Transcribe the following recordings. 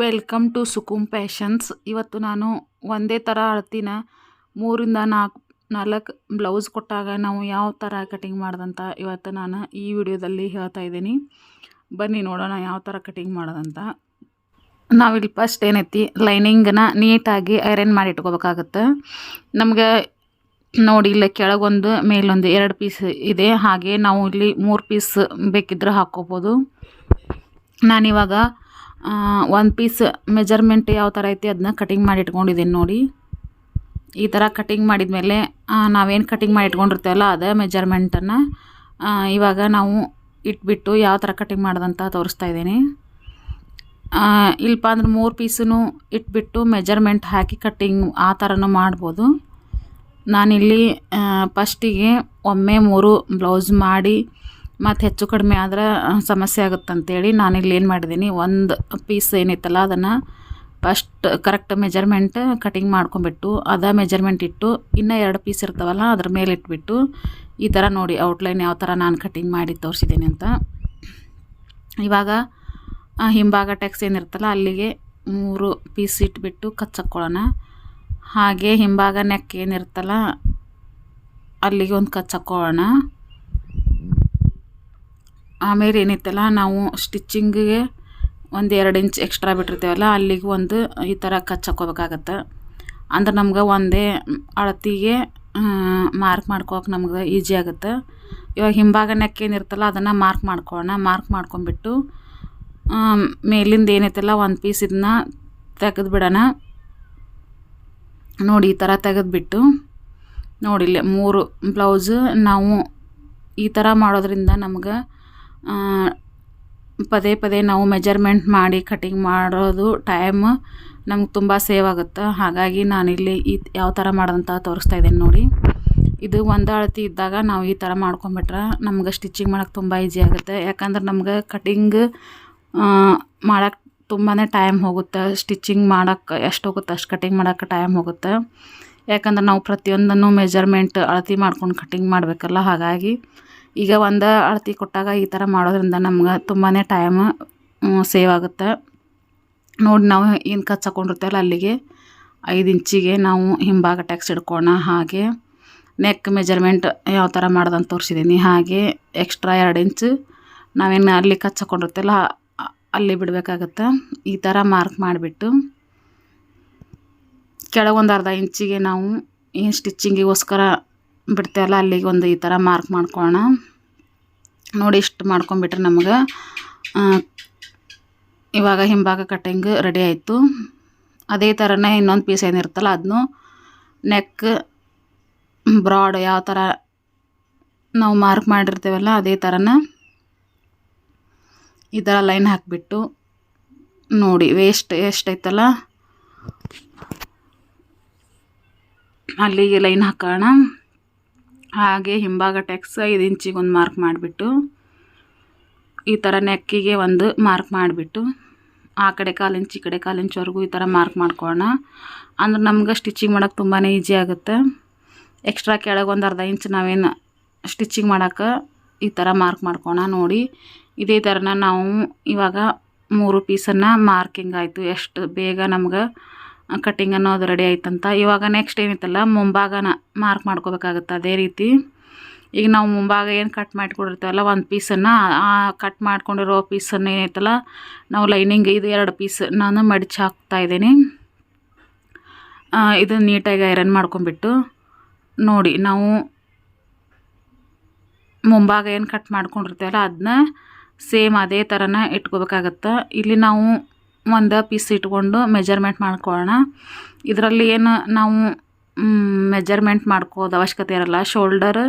Welcome to ಸುಕುಮ್ passions. ಇವತ್ತು ನಾನು ಒಂದೇ ಥರ ಅಳತಿನ ಮೂರಿಂದ ನಾಲ್ಕು ನಾಲ್ಕು ಬ್ಲೌಸ್ ಕೊಟ್ಟಾಗ ನಾವು ಯಾವ ಥರ ಕಟಿಂಗ್ ಮಾಡ್ದಂತ ಇವತ್ತು ನಾನು ಈ ವಿಡಿಯೋದಲ್ಲಿ ಹೇಳ್ತಾ ಇದ್ದೀನಿ. ಬನ್ನಿ ನೋಡೋಣ ಯಾವ ಥರ ಕಟಿಂಗ್ ಮಾಡೋದಂತ. ನಾವಿಲ್ಲಿ ಫಸ್ಟ್ ಏನೈತಿ ಲೈನಿಂಗನ್ನ ನೀಟಾಗಿ ಐರನ್ ಮಾಡಿ ಇಟ್ಕೋಬೇಕಾಗತ್ತೆ ನಮಗೆ ನೋಡಿ ಇಲ್ಲಿ ಕೆಳಗೊಂದು, ಮೇಲೊಂದು ಎರಡು ಪೀಸ್ ಇದೆ. ಹಾಗೆ ನಾವು ಇಲ್ಲಿ ಮೂರು ಪೀಸ್ ಬೇಕಿದ್ರೆ ಹಾಕ್ಕೋಬೋದು. ನಾನಿವಾಗ ಒಂದು ಪೀಸ್ ಮೆಜರ್ಮೆಂಟ್ ಯಾವ ಥರ ಐತಿ ಅದನ್ನ ಕಟಿಂಗ್ ಮಾಡಿ ಇಟ್ಕೊಂಡಿದ್ದೀನಿ ನೋಡಿ. ಈ ಥರ ಕಟಿಂಗ್ ಮಾಡಿದ್ಮೇಲೆ ನಾವೇನು ಕಟಿಂಗ್ ಮಾಡಿ ಇಟ್ಕೊಂಡಿರ್ತೇವಲ್ಲ ಅದೇ ಮೆಜರ್ಮೆಂಟನ್ನು ಇವಾಗ ನಾವು ಇಟ್ಬಿಟ್ಟು ಯಾವ ಥರ ಕಟಿಂಗ್ ಮಾಡ್ದಂತ ತೋರಿಸ್ತಾ ಇದ್ದೀನಿ. ಇಲ್ಲಪ್ಪ ಅಂದ್ರೆ ಮೂರು ಪೀಸೂ ಇಟ್ಬಿಟ್ಟು ಮೆಜರ್ಮೆಂಟ್ ಹಾಕಿ ಕಟ್ಟಿಂಗ್ ಆ ಥರನೂ ಮಾಡ್ಬೋದು. ನಾನಿಲ್ಲಿ ಫಸ್ಟಿಗೆ ಒಮ್ಮೆ ಮೂರು ಬ್ಲೌಸ್ ಮಾಡಿ ಮತ್ತು ಹೆಚ್ಚು ಕಡಿಮೆ ಆದ್ರೆ ಸಮಸ್ಯೆ ಆಗುತ್ತಂತೇಳಿ ನಾನಿಲ್ಲಿ ಏನು ಮಾಡಿದ್ದೀನಿ ಒಂದು ಪೀಸ್ ಏನಿತ್ತಲ್ಲ ಅದನ್ನು ಫಸ್ಟ್ ಕರೆಕ್ಟ್ ಮೆಜರ್ಮೆಂಟ್ ಕಟಿಂಗ್ ಮಾಡ್ಕೊಂಬಿಟ್ಟು ಅದ ಮೆಜರ್ಮೆಂಟ್ ಇಟ್ಟು, ಇನ್ನೂ ಎರಡು ಪೀಸ್ ಇರ್ತಾವಲ್ಲ ಅದ್ರ ಮೇಲೆ ಇಟ್ಬಿಟ್ಟು, ಈ ಥರ ನೋಡಿ ಔಟ್ಲೈನ್ ಯಾವ ಥರ ನಾನು ಕಟಿಂಗ್ ಮಾಡಿ ತೋರಿಸಿದ್ದೀನಿ ಅಂತ. ಇವಾಗ ಹಿಂಭಾಗ ಟ್ಯಾಕ್ಸ್ ಏನಿರ್ತಲ್ಲ ಅಲ್ಲಿಗೆ ಮೂರು ಪೀಸ್ ಇಟ್ಬಿಟ್ಟು ಕಚ್ಚಕ್ಕೊಳ್ಳೋಣ ಹಾಗೆ ಹಿಂಭಾಗ ನೆಕ್ ಏನಿರ್ತಲ್ಲ, ಅಲ್ಲಿಗೆ ಒಂದು ಕಚ್ಚಕ್ಕೊಳ್ಳೋಣ ಆಮೇಲೆ ಏನೈತಲ್ಲ ನಾವು ಸ್ಟಿಚ್ಚಿಂಗಿಗೆ ಒಂದು ಎರಡು ಇಂಚ್ ಎಕ್ಸ್ಟ್ರಾ ಬಿಟ್ಟಿರ್ತೀವಲ್ಲ, ಅಲ್ಲಿಗೆ ಒಂದು ಈ ಥರ ಕಚ್ಚಕ್ಕೋಬೇಕಾಗತ್ತೆ ಅಂದ್ರೆ ನಮ್ಗೆ ಒಂದೇ ಅಳತಿಗೆ ಮಾರ್ಕ್ ಮಾಡ್ಕೋಕೆ ನಮ್ಗೆ ಈಜಿ ಆಗುತ್ತೆ. ಇವಾಗ ಹಿಂಭಾಗ ನೆಕ್ ಏನಿರ್ತಲ್ಲ, ಅದನ್ನು ಮಾರ್ಕ್ ಮಾಡ್ಕೊಳ್ಳೋಣ. ಮಾರ್ಕ್ ಮಾಡ್ಕೊಂಬಿಟ್ಟು ಮೇಲಿಂದ ಏನೈತಲ್ಲ ಒಂದು ಪೀಸ್ ಇದನ್ನ ತೆಗೆದು ಬಿಡೋಣ. ನೋಡಿ, ಈ ಥರ ತೆಗೆದುಬಿಟ್ಟು ನೋಡಿಲ್ಲ ಮೂರು ಬ್ಲೌಸ್ ನಾವು ಈ ಥರ ಮಾಡೋದ್ರಿಂದ ನಮ್ಗೆ ಪದೇ ಪದೇ ನಾವು ಮೆಜರ್ಮೆಂಟ್ ಮಾಡಿ ಕಟಿಂಗ್ ಮಾಡೋದು ಟೈಮ್ ನಮ್ಗೆ ತುಂಬ ಸೇವ್ ಆಗುತ್ತೆ? ಹಾಗಾಗಿ ನಾನಿಲ್ಲಿ ಈ ಯಾವ ಥರ ಮಾಡೋದಂತ ತೋರಿಸ್ತಾ ಇದ್ದೀನಿ ನೋಡಿ. ಇದು ಒಂದು ಅಳತಿ ಇದ್ದಾಗ ನಾವು ಈ ಥರ ಮಾಡ್ಕೊಂಬಿಟ್ರೆ ನಮ್ಗೆ ಸ್ಟಿಚಿಂಗ್ ಮಾಡೋಕ್ಕೆ ತುಂಬ ಈಸಿ ಆಗುತ್ತೆ. ಯಾಕಂದ್ರೆ ನಮ್ಗೆ ಕಟಿಂಗ್ ಮಾಡೋಕ್ಕೆ ತುಂಬಾ ಟೈಮ್ ಹೋಗುತ್ತೆ. ಸ್ಟಿಚಿಂಗ್ ಮಾಡೋಕ್ಕೆ ಎಷ್ಟು ಹೋಗುತ್ತೆ, ಅಷ್ಟು ಕಟಿಂಗ್ ಮಾಡೋಕ್ಕೆ ಟೈಮ್ ಹೋಗುತ್ತೆ. ಯಾಕಂದ್ರೆ ನಾವು ಪ್ರತಿಯೊಂದನ್ನು ಮೆಜರ್ಮೆಂಟ್ ಅಳತಿ ಮಾಡ್ಕೊಂಡು ಕಟಿಂಗ್ ಮಾಡಬೇಕಲ್ಲ? ಹಾಗಾಗಿ ಈಗ ಒಂದು ಅಳತಿ ಕೊಟ್ಟಾಗ ಈ ಥರ ಮಾಡೋದ್ರಿಂದ ನಮ್ಗೆ ತುಂಬಾ ಟೈಮ್ ಸೇವ್ ಆಗುತ್ತೆ. ನೋಡಿ ನಾವು ಏನು ಕಚ್ ಹಾಕೊಂಡಿರ್ತೇವಲ್ಲ ಅಲ್ಲಿಗೆ, ಐದು ಇಂಚಿಗೆ ನಾವು ಹಿಂಭಾಗ ಟ್ಯಾಕ್ಸ್ ಹಿಡ್ಕೋಣ ಹಾಗೆ. ನೆಕ್ ಮೆಜರ್ಮೆಂಟ್ ಯಾವ ಥರ ಮಾಡ್ದಂತ ತೋರಿಸಿದ್ದೀನಿ ಹಾಗೆ ಎಕ್ಸ್ಟ್ರಾ ಎರಡು ಇಂಚು. ನಾವೇನು ಅಲ್ಲಿ ಕಚ್ ಹಾಕೊಂಡಿರ್ತೇವಲ್ಲ ಅಲ್ಲಿ ಬಿಡಬೇಕಾಗತ್ತೆ. ಈ ಥರ ಮಾರ್ಕ್ ಮಾಡಿಬಿಟ್ಟು ಕೆಳಗೊಂದು ಅರ್ಧ ಇಂಚಿಗೆ ನಾವು ಏನು ಸ್ಟಿಚ್ಚಿಂಗಿಗೋಸ್ಕರ ಬಿಡ್ತೇವಲ್ಲ ಅಲ್ಲಿಗೆ ಒಂದು ಈ ಥರ ಮಾರ್ಕ್ ಮಾಡ್ಕೊಳ್ಳೋಣ ನೋಡಿ ಇಷ್ಟು ಮಾಡ್ಕೊಂಬಿಟ್ರೆ ನಮಗೆ. ಇವಾಗ ಹಿಂಭಾಗ ಕಟ್ಟಿಂಗ್ ರೆಡಿ ಆಯಿತು. ಅದೇ ಥರನೇ ಇನ್ನೊಂದು ಪೀಸ್ ಏನಿರುತ್ತಲ್ಲ ಅದನ್ನು ನೆಕ್ ಬ್ರಾಡ್ ಯಾವ ಥರ ನಾವು ಮಾರ್ಕ್ ಮಾಡಿರ್ತೀವಲ್ಲ, ಅದೇ ಥರನ ಈ ಥರ ಲೈನ್ ಹಾಕಿಬಿಟ್ಟು ನೋಡಿ ವೇಸ್ಟ್ ಎಷ್ಟೈತಲ್ಲ ಅಲ್ಲಿಗೆ ಲೈನ್ ಹಾಕೋಣ. ಹಾಗೆ ಹಿಂಭಾಗ ಟೆಕ್ಸ್ ಐದು ಇಂಚಿಗೆ ಒಂದು ಮಾರ್ಕ್ ಮಾಡಿಬಿಟ್ಟು, ಈ ಥರ ನೆಕ್ಕಿಗೆ ಒಂದು ಮಾರ್ಕ್ ಮಾಡಿಬಿಟ್ಟು, ಆ ಕಡೆ ಕಾಲು ಇಂಚ್, ಈ ಕಡೆ ಕಾಲು ಇಂಚ್ವರೆಗೂ ಈ ಥರ ಮಾರ್ಕ್ ಮಾಡ್ಕೊಳ್ಳೋಣ. ಅಂದ್ರೆ ನಮ್ಗೆ ಸ್ಟಿಚಿಂಗ್ ಮಾಡೋಕ್ಕೆ ತುಂಬಾ ಈಜಿ ಆಗುತ್ತೆ. ಎಕ್ಸ್ಟ್ರಾ ಕೆಳಗೆ ಒಂದು ಅರ್ಧ ಇಂಚ್ ನಾವೇನು ಸ್ಟಿಚಿಂಗ್ ಮಾಡೋಕ್ಕೆ ಈ ಥರ ಮಾರ್ಕ್ ಮಾಡ್ಕೋಣ ನೋಡಿ. ಇದೇ ಥರನ ನಾವು ಇವಾಗ ಮೂರು ಪೀಸನ್ನು ಮಾರ್ಕಿಂಗ್ ಆಯಿತು. ಎಷ್ಟು ಬೇಗ ನಮ್ಗೆ ಕಟ್ಟಿಂಗ್ ಅನ್ನೋದು ರೆಡಿ ಆಯ್ತಂತ. ಇವಾಗ ನೆಕ್ಸ್ಟ್ ಏನಿತ್ತಲ್ಲ, ಮುಂಭಾಗನ ಮಾರ್ಕ್ ಮಾಡ್ಕೋಬೇಕಾಗತ್ತೆ ಅದೇ ರೀತಿ. ಈಗ ನಾವು ಮುಂಭಾಗ ಏನು ಕಟ್ ಮಾಡಿಕೊಂಡಿರ್ತೀವಲ್ಲ, ಒಂದು ಪೀಸನ್ನು ಆ ಕಟ್ ಮಾಡ್ಕೊಂಡಿರೋ ಪೀಸನ್ನು ಏನೈತಲ್ಲ ನಾವು ಲೈನಿಂಗ್ ಇದು ಎರಡು ಪೀಸ್ ನಾನು ಮಡಿಚಿ ಹಾಕ್ತಾ ಇದ್ದೀನಿ. ಇದು ನೀಟಾಗಿ ಐರನ್ ಮಾಡ್ಕೊಂಬಿಟ್ಟು ನೋಡಿ, ನಾವು ಮುಂಭಾಗ ಏನು ಕಟ್ ಮಾಡ್ಕೊಂಡಿರ್ತೇವಲ್ಲ ಅದನ್ನ ಸೇಮ್ ಅದೇ ಥರನ ಇಟ್ಕೋಬೇಕಾಗತ್ತೆ. ಇಲ್ಲಿ ನಾವು ಒಂದು ಪೀಸ್ ಇಟ್ಕೊಂಡು ಮೆಜರ್ಮೆಂಟ್ ಮಾಡ್ಕೊಳ್ಳೋಣ ಇದರಲ್ಲಿ ಏನು ನಾವು ಮೆಜರ್ಮೆಂಟ್ ಮಾಡ್ಕೋದು ಅವಶ್ಯಕತೆ ಇರಲ್ಲ. ಶೋಲ್ಡರ್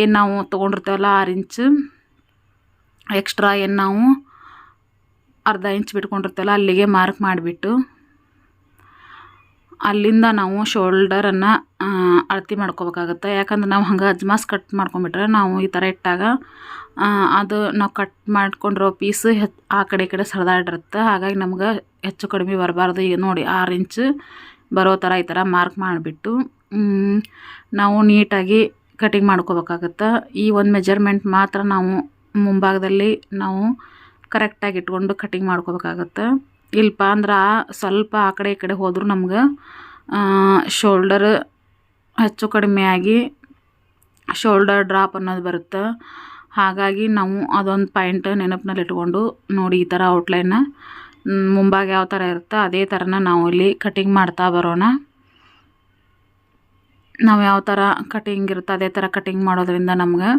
ಏನು ನಾವು ತೊಗೊಂಡಿರ್ತೇವಲ್ಲ ಆರು ಇಂಚ್ ಎಕ್ಸ್ಟ್ರಾ ಏನು ನಾವು ಅರ್ಧ ಇಂಚ್ ಬಿಟ್ಕೊಂಡಿರ್ತೇವಲ್ಲ ಅಲ್ಲಿಗೆ ಮಾರ್ಕ್ ಮಾಡಿಬಿಟ್ಟು. ಅಲ್ಲಿಂದ ನಾವು ಶೋಲ್ಡರನ್ನು ಅಳತೆ ಮಾಡ್ಕೋಬೇಕಾಗತ್ತೆ. ಯಾಕಂದ್ರೆ ನಾವು ಹಂಗೆ ಅಜ್ಮಾಸ್ ಕಟ್ ಮಾಡ್ಕೊಂಬಿಟ್ರೆ ನಾವು ಈ ಥರ ಇಟ್ಟಾಗ ಅದು ನಾವು ಕಟ್ ಮಾಡ್ಕೊಂಡಿರೋ ಪೀಸ್ ಆ ಕಡೆ ಈ ಕಡೆ ಸರಿದಾಡಿರುತ್ತೆ. ಹಾಗಾಗಿ ನಮ್ಗೆ ಹೆಚ್ಚು ಕಡಿಮೆ ಬರಬಾರ್ದು. ಈಗ ನೋಡಿ, ಆರು ಇಂಚ್ ಬರೋ ಥರ ಈ ಥರ ಮಾರ್ಕ್ ಮಾಡಿಬಿಟ್ಟು ನಾವು ನೀಟಾಗಿ ಕಟಿಂಗ್ ಮಾಡ್ಕೋಬೇಕಾಗತ್ತೆ. ಈ ಒಂದು ಮೆಜರ್ಮೆಂಟ್ ಮಾತ್ರ ನಾವು ಮುಂಭಾಗದಲ್ಲಿ ನಾವು ಕರೆಕ್ಟಾಗಿ ಇಟ್ಕೊಂಡು ಕಟಿಂಗ್ ಮಾಡ್ಕೋಬೇಕಾಗತ್ತೆ. ಇಲ್ಪ ಅಂದ್ರೆ ಸ್ವಲ್ಪ ಆ ಕಡೆ ಈ ಕಡೆ ಹೋದರೂ ನಮ್ಗೆ ಶೋಲ್ಡರ್ ಹೆಚ್ಚು ಕಡಿಮೆ ಆಗಿ ಶೋಲ್ಡರ್ ಡ್ರಾಪ್ ಅನ್ನೋದು ಬರುತ್ತೆ. ಹಾಗಾಗಿ ನಾವು ಅದೊಂದು ಪಾಯಿಂಟ್ ನೆನಪಿನಲ್ಲಿ ಇಟ್ಕೊಂಡು ನೋಡಿ ಈ ಥರ ಔಟ್ಲೈನ ಮುಂಭಾಗ ಯಾವ ಥರ ಇರುತ್ತೆ ಅದೇ ಥರನ ನಾವು ಇಲ್ಲಿ ಕಟಿಂಗ್ ಮಾಡ್ತಾ ಬರೋಣ. ನಾವು ಯಾವ ಥರ ಕಟಿಂಗ್ ಇರುತ್ತೆ ಅದೇ ಥರ ಕಟಿಂಗ್ ಮಾಡೋದ್ರಿಂದ ನಮ್ಗೆ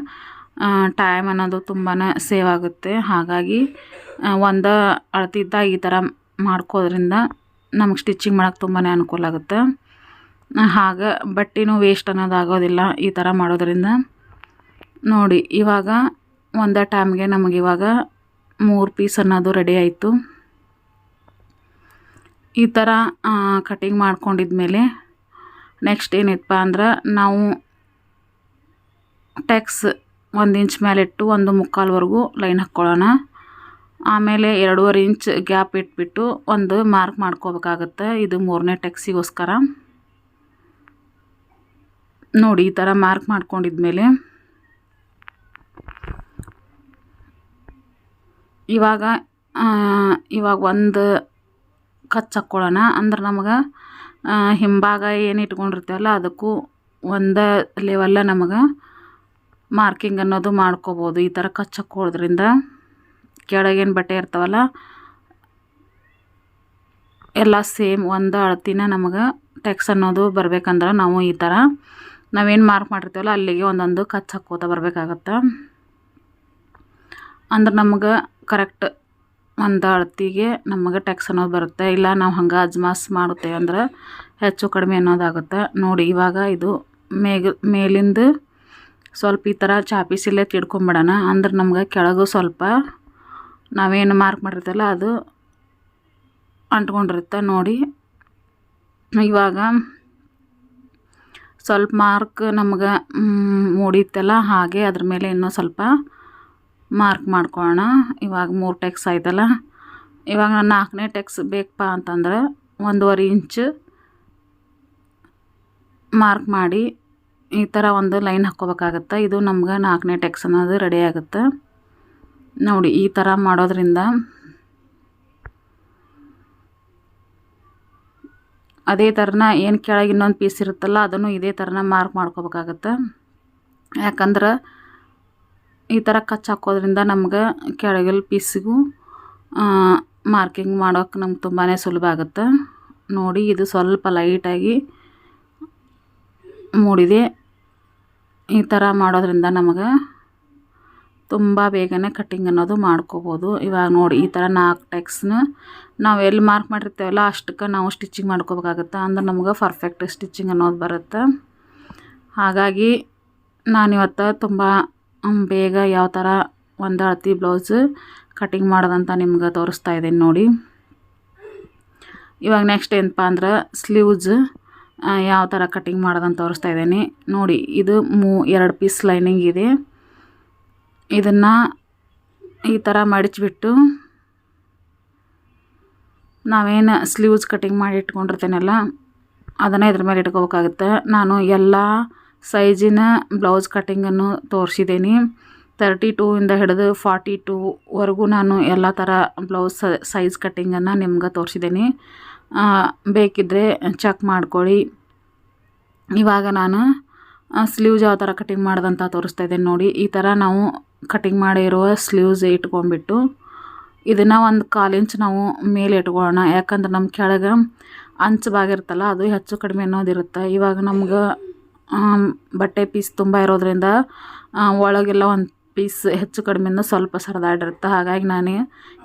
ಟೈಮ್ ಅನ್ನೋದು ತುಂಬಾ ಸೇವ್ ಆಗುತ್ತೆ. ಹಾಗಾಗಿ ಒಂದು ಅಳತಿದ್ದಾಗ ಈ ಥರ ಮಾಡ್ಕೋದ್ರಿಂದ ನಮಗೆ ಸ್ಟಿಚಿಂಗ್ ಮಾಡೋಕ್ಕೆ ತುಂಬಾ ಅನುಕೂಲ ಆಗುತ್ತೆ. ಹಾಗೆ ಬಟ್ಟೆನೂ ವೇಸ್ಟ್ ಅನ್ನೋದು ಆಗೋದಿಲ್ಲ ಈ ಥರ ಮಾಡೋದ್ರಿಂದ. ನೋಡಿ, ಇವಾಗ ಒಂದೇ ಟೈಮ್ಗೆ ನಮಗೆ ಇವಾಗ ಮೂರು ಪೀಸ್ ಅನ್ನೋದು ರೆಡಿ ಆಯಿತು. ಈ ಥರ ಕಟಿಂಗ್ ಮಾಡ್ಕೊಂಡಿದ್ಮೇಲೆ ನೆಕ್ಸ್ಟ್ ಏನಿತ್ತಪ್ಪ ಅಂದ್ರೆ ನಾವು ಟೆಕ್ಸ್ ಒಂದು ಇಂಚ್ ಮೇಲೆ ಇಟ್ಟು ಒಂದು ಮುಕ್ಕಾಲ್ವರೆಗೂ ಲೈನ್ ಹಾಕ್ಕೊಳ್ಳೋಣ. ಆಮೇಲೆ ಎರಡೂವರೆ ಇಂಚ್ ಗ್ಯಾಪ್ ಇಟ್ಬಿಟ್ಟು ಒಂದು ಮಾರ್ಕ್ ಮಾಡ್ಕೋಬೇಕಾಗತ್ತೆ. ಇದು ಮೂರನೇ ಟೆಕ್ಸಿಗೋಸ್ಕರ. ನೋಡಿ, ಈ ಥರ ಮಾರ್ಕ್ ಮಾಡ್ಕೊಂಡಿದ್ಮೇಲೆ. ಇವಾಗ ಇವಾಗ ಒಂದು ಕಚ್ ಹಾಕ್ಕೊಳ್ಳೋಣ. ಅಂದ್ರೆ ನಮಗೆ ಹಿಂಭಾಗ ಏನು ಇಟ್ಕೊಂಡಿರ್ತೀವಲ್ಲ, ಅದಕ್ಕೂ ಒಂದು ಲೆವೆಲ್ಲ ನಮಗೆ ಮಾರ್ಕಿಂಗ್ ಅನ್ನೋದು ಮಾಡ್ಕೋಬೋದು ಈ ಥರ ಕಚ್ ಹಾಕ್ಕೊಳ್ಳೋದ್ರಿಂದ. ಕೆಳಗೇನು ಬಟ್ಟೆ ಇರ್ತಾವಲ್ಲ, ಎಲ್ಲ ಸೇಮ್ ಒಂದು ಅಳತಿನ ನಮಗೆ ಟೆಕ್ಸ್ ಅನ್ನೋದು ಬರ್ಬೇಕಂದ್ರೆ ನಾವು ಈ ಥರ ನಾವೇನು ಮಾರ್ಕ್ ಮಾಡಿರ್ತೀವಲ್ಲ, ಅಲ್ಲಿಗೆ ಒಂದೊಂದು ಕಚ್ ಹಾಕೋತ ಬರಬೇಕಾಗತ್ತೆ. ಅಂದ್ರೆ ನಮಗೆ ಕರೆಕ್ಟ್ ಒಂದು ಅಳತಿಗೆ ನಮಗೆ ಟ್ಯಾಕ್ಸ್ ಅನ್ನೋದು ಬರುತ್ತೆ. ಇಲ್ಲ ನಾವು ಹಂಗೆ ಅಜ್ಮಾಸ್ ಮಾಡುತ್ತೇವೆ ಅಂದ್ರೆ ಹೆಚ್ಚು ಕಡಿಮೆ ಅನ್ನೋದಾಗುತ್ತೆ. ನೋಡಿ ಇವಾಗ ಇದು ಮೇಗ, ಮೇಲಿಂದ ಸ್ವಲ್ಪ ಈ ಥರ ಚಾಪಿಸಿಲ್ಲೇ ತಿಡ್ಕೊಂಬಿಡೋಣ ಅಂದ್ರೆ ನಮ್ಗೆ ಕೆಳಗೂ ಸ್ವಲ್ಪ ನಾವೇನು ಮಾರ್ಕ್ ಮಾಡಿರ್ತಲ್ಲ ಅದು ಅಂಟ್ಕೊಂಡಿರುತ್ತೆ ನೋಡಿ. ಇವಾಗ ಸ್ವಲ್ಪ ಮಾರ್ಕ್ ನಮ್ಗೆ ಮೂಡಿತ್ತಲ್ಲ ಹಾಗೆ ಅದ್ರ ಮೇಲೆ ಇನ್ನೂ ಸ್ವಲ್ಪ ಮಾರ್ಕ್ ಮಾಡ್ಕೊಳ್ಳೋಣ ಇವಾಗ ಮೂರು ಟೆಕ್ಸ್ ಆಯ್ತಲ್ಲ. ಇವಾಗ ನಾಲ್ಕನೇ ಟೆಕ್ಸ್ ಬೇಕಪ್ಪ ಅಂತಂದ್ರೆ ಒಂದೂವರೆ ಇಂಚ್ ಮಾರ್ಕ್ ಮಾಡಿ ಈ ಥರ ಒಂದು ಲೈನ್ ಹಾಕ್ಕೋಬೇಕಾಗತ್ತೆ. ಇದು ನಮ್ಗೆ ನಾಲ್ಕನೇ ಟೆಕ್ಸ್ ಅನ್ನೋದು ರೆಡಿ ಆಗುತ್ತೆ. ನೋಡಿ, ಈ ಥರ ಮಾಡೋದ್ರಿಂದ ಅದೇ ಥರನ ಏನು ಕೆಳಗೆ ಇನ್ನೊಂದು ಪೀಸ್ ಇರುತ್ತಲ್ಲ, ಅದನ್ನು ಇದೇ ಥರನ ಮಾರ್ಕ್ ಮಾಡ್ಕೋಬೇಕಾಗತ್ತೆ. ಯಾಕಂದ್ರೆ ಈ ಥರ ಕಚ್ ಹಾಕೋದ್ರಿಂದ ನಮ್ಗೆ ಕೆಳಗಲ್ ಪೀಸಿಗೂ ಮಾರ್ಕಿಂಗ್ ಮಾಡೋಕೆ ನಮ್ಗೆ ತುಂಬಾ ಸುಲಭ ಆಗುತ್ತೆ. ನೋಡಿ, ಇದು ಸ್ವಲ್ಪ ಲೈಟಾಗಿ ಮೂಡಿದೆ. ಈ ಥರ ಮಾಡೋದ್ರಿಂದ ನಮಗೆ ತುಂಬ ಬೇಗನೆ ಕಟ್ಟಿಂಗ್ ಅನ್ನೋದು ಮಾಡ್ಕೋಬೋದು. ಇವಾಗ ನೋಡಿ, ಈ ಥರ ನಾಲ್ಕು ಟೆಕ್ಸ್ನ ನಾವು ಎಲ್ಲಿ ಮಾರ್ಕ್ ಮಾಡಿರ್ತೇವಲ್ಲ ಅಷ್ಟಕ್ಕೆ ನಾವು ಸ್ಟಿಚಿಂಗ್ ಮಾಡ್ಕೋಬೇಕಾಗತ್ತೆ? ಅಂದ್ರೆ ನಮ್ಗೆ ಪರ್ಫೆಕ್ಟ್ ಸ್ಟಿಚಿಂಗ್ ಅನ್ನೋದು ಬರುತ್ತೆ. ಹಾಗಾಗಿ ನಾನಿವತ್ತು ತುಂಬ ಬೇಗ ಯಾವ ಥರ ಒಂದು ಅಳತಿ ಬ್ಲೌಸ್ ಕಟಿಂಗ್ ಮಾಡೋದಂತ ನಿಮ್ಗೆ ತೋರಿಸ್ತಾ ಇದ್ದೀನಿ ನೋಡಿ. ಇವಾಗ ನೆಕ್ಸ್ಟ್ ಏನಪ್ಪ ಅಂದ್ರೆ ಸ್ಲೀವ್ಸ್ ಯಾವ ಥರ ಕಟಿಂಗ್ ಮಾಡೋದಂತ ತೋರಿಸ್ತಾ ಇದ್ದೀನಿ. ನೋಡಿ, ಇದು ಮೂ, ಎರಡು ಪೀಸ್ ಲೈನಿಂಗ್ ಇದೆ. ಇದನ್ನು ಈ ಥರ ಮಡಚಿಬಿಟ್ಟು ನಾವೇನು ಸ್ಲೀವ್ಸ್ ಕಟಿಂಗ್ ಮಾಡಿ ಇಟ್ಕೊಂಡಿರ್ತೇನಲ್ಲ, ಅದನ್ನು ಇದ್ರ ಮೇಲೆ ಇಟ್ಕೋಬೇಕಾಗುತ್ತೆ. ನಾನು ಎಲ್ಲ ಸೈಜಿನ ಬ್ಲೌಸ್ ಕಟ್ಟಿಂಗನ್ನು ತೋರಿಸಿದ್ದೀನಿ ತರ್ಟಿ ಇಂದ ಹಿಡಿದು ಫಾರ್ಟಿ ಟೂವರೆಗೂ ನಾನು ಎಲ್ಲ ಥರ ಬ್ಲೌಸ್ ಸೈಜ್ ಕಟ್ಟಿಂಗನ್ನು ನಿಮ್ಗೆ ತೋರಿಸಿದ್ದೀನಿ ಬೇಕಿದ್ದರೆ ಚೆಕ್ ಮಾಡ್ಕೊಳ್ಳಿ. ಇವಾಗ ನಾನು ಸ್ಲೀವ್ಸ್ ಯಾವ ಥರ ಕಟಿಂಗ್ ಮಾಡ್ದಂತ ತೋರಿಸ್ತಾ ಇದ್ದೀನಿ ನೋಡಿ. ಈ ಥರ ನಾವು ಕಟಿಂಗ್ ಮಾಡಿರುವ ಸ್ಲೀವ್ಸ್ ಇಟ್ಕೊಂಡ್ಬಿಟ್ಟು ಇದನ್ನು ಒಂದು ಕಾಲು ಇಂಚ್ ನಾವು ಮೇಲೆ ಇಟ್ಕೊಳ್ಳೋಣ. ಯಾಕಂದ್ರೆ ನಮ್ಮ ಕೆಳಗೆ ಅಂಚು ಬಾಗಿರ್ತಲ್ಲ ಅದು ಹೆಚ್ಚು ಕಡಿಮೆ ಅನ್ನೋದಿರುತ್ತೆ. ಇವಾಗ ನಮ್ಗೆ ಬಟ್ಟೆ ಪೀಸ್ ತುಂಬ ಇರೋದ್ರಿಂದ ಒಳಗೆಲ್ಲ ಒಂದು ಪೀಸ್ ಹೆಚ್ಚು ಕಡಿಮೆಯಿಂದ ಸ್ವಲ್ಪ ಸರದಾಡಿರುತ್ತೆ. ಹಾಗಾಗಿ ನಾನು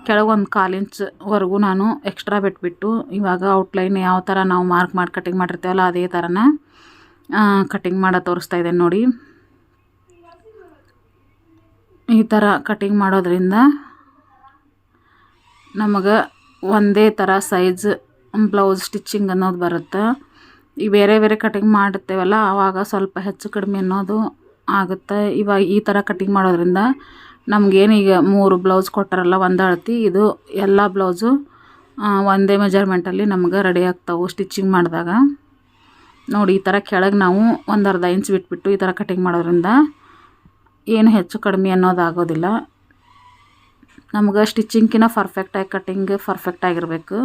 ಕೆಳಗೊಂದು ಕಾಲು ಇಂಚ್ವರೆಗೂ ನಾನು ಎಕ್ಸ್ಟ್ರಾ ಬಿಟ್ಬಿಟ್ಟು, ಇವಾಗ ಔಟ್ಲೈನ್ ಯಾವ ಥರ ನಾವು ಮಾರ್ಕ್ ಮಾಡಿ ಕಟಿಂಗ್ ಮಾಡಿರ್ತೀವಲ್ಲ, ಅದೇ ಥರನ ಕಟಿಂಗ್ ಮಾಡೋ ತೋರಿಸ್ತಾ ಇದ್ದೇನೆ ನೋಡಿ. ಈ ಥರ ಕಟಿಂಗ್ ಮಾಡೋದ್ರಿಂದ ನಮಗೆ ಒಂದೇ ಥರ ಸೈಜ್ ಬ್ಲೌಸ್ ಸ್ಟಿಚ್ಚಿಂಗ್ ಅನ್ನೋದು ಬರುತ್ತೆ. ಈ ಬೇರೆ ಬೇರೆ ಕಟಿಂಗ್ ಮಾಡುತ್ತೇವಲ್ಲ, ಆವಾಗ ಸ್ವಲ್ಪ ಹೆಚ್ಚು ಕಡಿಮೆ ಅನ್ನೋದು ಆಗುತ್ತೆ. ಇವಾಗ ಈ ಥರ ಕಟಿಂಗ್ ಮಾಡೋದ್ರಿಂದ ಈಗ ಮೂರು ಬ್ಲೌಸ್ ಕೊಟ್ಟಾರಲ್ಲ, ಒಂದು ಅಳತಿ, ಇದು ಎಲ್ಲ ಬ್ಲೌಸು ಒಂದೇ ಮೆಜರ್ಮೆಂಟಲ್ಲಿ ನಮ್ಗೆ ರೆಡಿ ಆಗ್ತಾವೆ ಸ್ಟಿಚ್ಚಿಂಗ್ ಮಾಡಿದಾಗ. ನೋಡಿ, ಈ ಥರ ಕೆಳಗೆ ನಾವು ಒಂದು ಅರ್ಧ ಇಂಚ್ ಬಿಟ್ಬಿಟ್ಟು ಈ ಥರ ಕಟಿಂಗ್ ಮಾಡೋದ್ರಿಂದ ಏನು ಹೆಚ್ಚು ಕಡಿಮೆ ಅನ್ನೋದಾಗೋದಿಲ್ಲ ನಮ್ಗೆ ಸ್ಟಿಚಿಂಗ್ಕಿನ ಪರ್ಫೆಕ್ಟಾಗಿ ಕಟ್ಟಿಂಗ್ ಪರ್ಫೆಕ್ಟ್ ಆಗಿರಬೇಕು.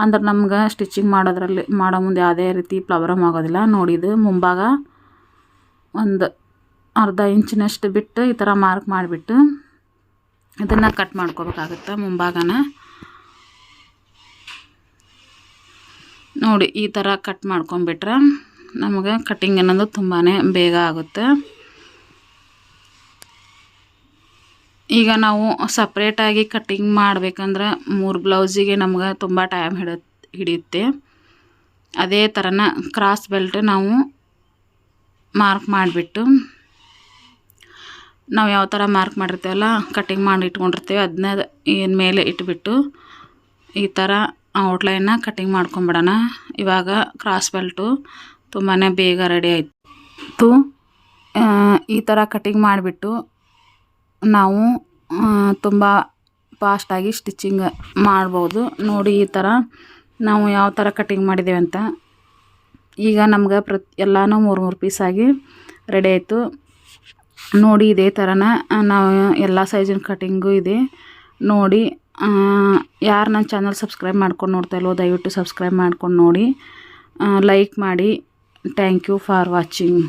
ಅಂದ್ರೆ ನಮ್ಗೆ ಸ್ಟಿಚಿಂಗ್ ಮಾಡೋದ್ರಲ್ಲಿ, ಮಾಡೋ ಮುಂದೆ ಯಾವುದೇ ರೀತಿ ಪ್ರಾಬ್ಲಮ್ ಆಗೋದಿಲ್ಲ. ನೋಡಿದ್ದು ಮುಂಭಾಗ ಒಂದು ಅರ್ಧ ಇಂಚಿನಷ್ಟು ಬಿಟ್ಟು ಈ ಥರ ಮಾರ್ಕ್ ಮಾಡಿಬಿಟ್ಟು ಇದನ್ನು ಕಟ್ ಮಾಡ್ಕೋಬೇಕಾಗುತ್ತೆ ಮುಂಭಾಗನ. ನೋಡಿ, ಈ ಥರ ಕಟ್ ಮಾಡ್ಕೊಂಬಿಟ್ರೆ ನಮಗೆ ಕಟ್ಟಿಂಗ್ ಅನ್ನೋದು ತುಂಬಾ ಬೇಗ ಆಗುತ್ತೆ. ಈಗ ನಾವು ಸಪ್ರೇಟಾಗಿ ಕಟ್ಟಿಂಗ್ ಮಾಡಬೇಕಂದ್ರೆ ಮೂರು ಬ್ಲೌಸಿಗೆ ನಮ್ಗೆ ತುಂಬ ಟೈಮ್ ಹಿಡ, ಹಿಡಿಯುತ್ತೆ. ಅದೇ ಥರನ ಕ್ರಾಸ್ ಬೆಲ್ಟ್ ನಾವು ಮಾರ್ಕ್ ಮಾಡಿಬಿಟ್ಟು, ನಾವು ಯಾವ ಥರ ಮಾರ್ಕ್ ಮಾಡಿರ್ತೀವಲ್ಲ ಕಟ್ಟಿಂಗ್ ಮಾಡಿ ಇಟ್ಕೊಂಡಿರ್ತೀವಿ ಅದನ್ನ ಏನು ಮೇಲೆ ಇಟ್ಬಿಟ್ಟು ಈ ಥರ ಔಟ್ಲೈನ್ನ ಕಟ್ಟಿಂಗ್ ಮಾಡ್ಕೊಂಬಿಡೋಣ. ಇವಾಗ ಕ್ರಾಸ್ ಬೆಲ್ಟು ತುಂಬಾ ಬೇಗ ರೆಡಿ ಆಯಿತು. ಈ ಥರ ಕಟ್ಟಿಂಗ್ ಮಾಡಿಬಿಟ್ಟು ನಾವು ತುಂಬ ಫಾಸ್ಟಾಗಿ ಸ್ಟಿಚಿಂಗ್ ಮಾಡ್ಬೋದು. ನೋಡಿ ಈ ಥರ ನಾವು ಯಾವ ಥರ ಕಟ್ಟಿಂಗ್ ಮಾಡಿದ್ದೇವೆ ಅಂತ. ಈಗ ನಮ್ಗೆ ಪ್ರತಿ, ಎಲ್ಲನೂ ಮೂರು ಮೂರು ಪೀಸಾಗಿ ರೆಡಿ ಆಯಿತು. ನೋಡಿ ಇದೇ ಥರನ ನಾವು ಎಲ್ಲ ಸೈಜಿನ ಕಟ್ಟಿಂಗು ಇದೆ. ನೋಡಿ ಯಾರು ನನ್ನ ಚಾನಲ್ ಸಬ್ಸ್ಕ್ರೈಬ್ ಮಾಡ್ಕೊಂಡು ನೋಡ್ತಾ ದಯವಿಟ್ಟು ಸಬ್ಸ್ಕ್ರೈಬ್ ಮಾಡ್ಕೊಂಡು ನೋಡಿ. ಲೈಕ್ ಮಾಡಿ. Thank you for watching